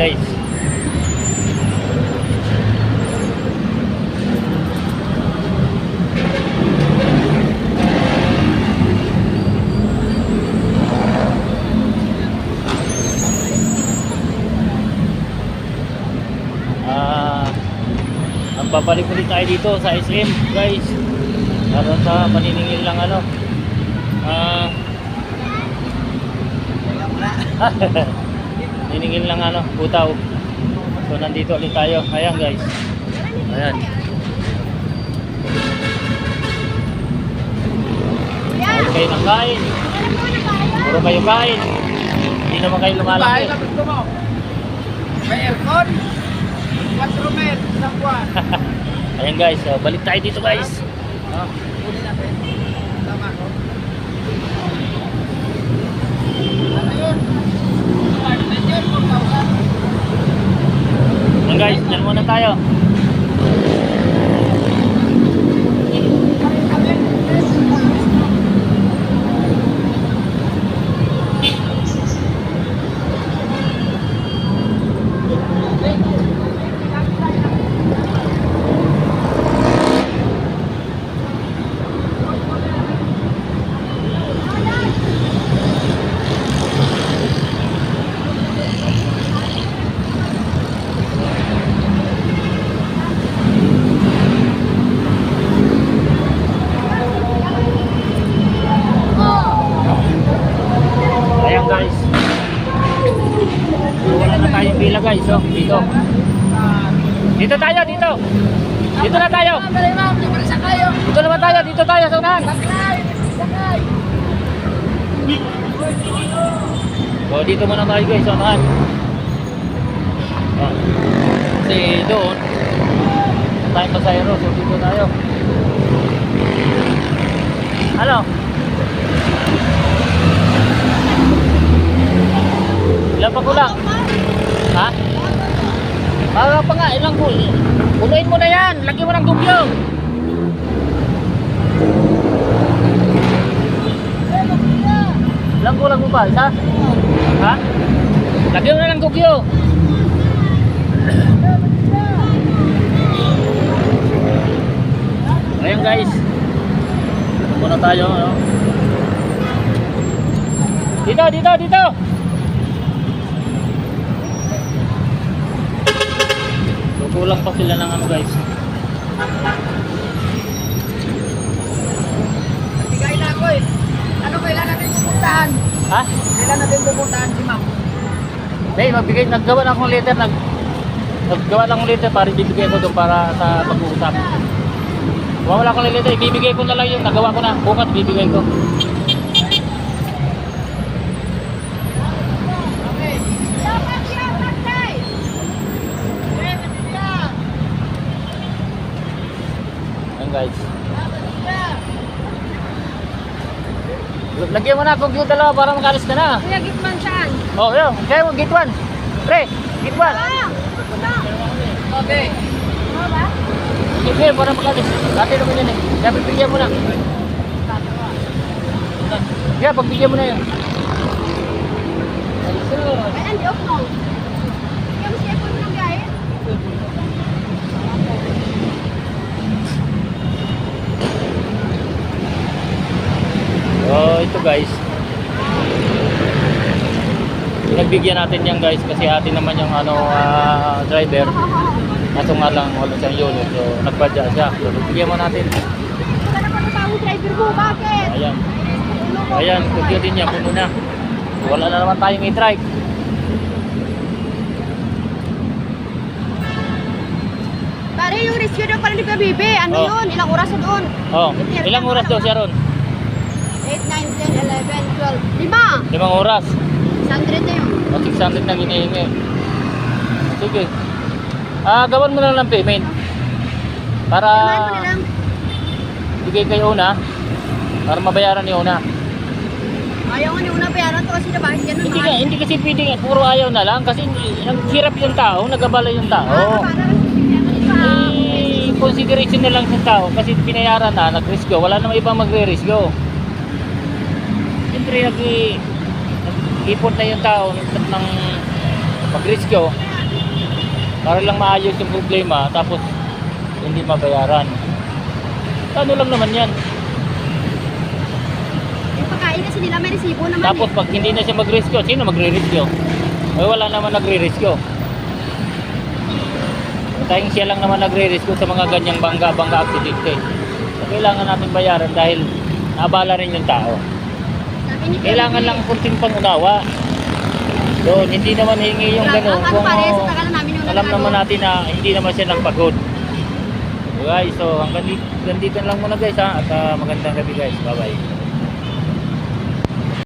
guys. Ah, babalik ulit tayo dito sa SM guys. Para sa paniningil lang ano. Ah, Niningil lang ano, putaw. So nandito ulit tayo. Ayan guys. Ayan. Kain kayo ng kain. Puro kayo kain. Hindi naman kayo lumalaki. na gusto mo. May aircon. 4 men. Isang buwan. Ayan guys, so, balik tayo dito guys. Ah, Kunin natin. Tama ko. Ano yun? Nandiyan, 4,000. Ayan muna tayo. Ayan guys. Wala pila guys, oh. Dito. Dito tayo, dito. Dito na tayo. Dito naman tayo, dito tayo sa unahan. So dito muna tayo guys, sa unahan. Ah. Kasi doon, tayong pasayro, so dito tayo. Ano? Ilan pa kulang? Para pa nga, ilang kul. Punuin mo na yan, lagyan mo ng dugyo. Ilang kulang mo ba? Isa? Ha? Lagyan mo na ng dugyo. Ayan guys. Muna tayo. Ano? Dito, dito, dito. Kulang pa sila ng ano guys. Bigay na ako eh. Ano kailan natin pupuntahan? Ha? Kailan natin pupuntahan si ma'am? Hindi, magbigay, naggawa na akong letter, nag, naggawa lang akong letter para ibibigay ko doon para sa pag-uusap. Wala akong letter, ibibigay ko na lang yung nagawa ko na. Bukas, ibibigay ko. Okay. Dapat yan, patay. Ayan guys. Dapat yan. Lagyan mo na kung yung dalawa para makalis ka na. Kuya, gitman saan? Oh, yun. Kaya mo, 1. Pre, 1. Ah! Okay. Ano ba? 1 para makalis. Dati naman yun eh. Kaya pagbigyan mo na. Kaya pagbigyan mo na yun. Ay, andi off mo. Kaya mo siya po ng gaya. Oh, ito guys. Pinagbigyan natin yan guys kasi atin naman yung ano ah, driver. Kaso nga lang wala siyang unit. So nagpadya siya. So bigyan mo natin. Wala na pa tao driver mo. Bakit? Ayan. Ayan, kugyo din niya puno na. Wala na naman tayong i-trike. Pare, yung rescue daw pala ni Kabibe. Ano Oh. yun? Ilang oras doon? Oh, ilang oras daw siya ron? 8, 9, 10, 11, 12. Lima! Limang oras. 100 na yun. O 600 na hinihingi. Sige. Ah, gawan mo na lang ng payment. Para Samahan mo na lang. bigay kay una. Para mabayaran ni una. Ayaw nga ni una bayaran to kasi na bakit ganun? Hindi nga, hindi kasi pwede nga, puro ayaw na lang kasi naghirap yung tao, nagabala yung tao. Ah, Eh, consideration na lang sa tao kasi pinayaran na, nag-risko. Wala namang ibang magre-risko. Siyempre, nag- nag-ipon na yung tao ng, mag-risko. Para lang maayos yung problema, tapos hindi mabayaran. Ano lang naman yan. Yung pagkain kasi nila may resibo naman Tapos eh. pag hindi na siya mag-rescue, sino magre-rescue? Eh wala naman nagre-rescue. Tayong siya lang naman nagre-rescue sa mga ganyang bangga-bangga aksidente. So, kailangan natin bayaran dahil naabala rin yung tao. Kailangan lang kunting pangunawa. So, hindi naman hingi yung gano'n. ano Kung alam naman natin na hindi naman siya nagpagod. So, guys, so hanggang dito, lang muna guys ha. At ah, magandang gabi guys. Bye-bye.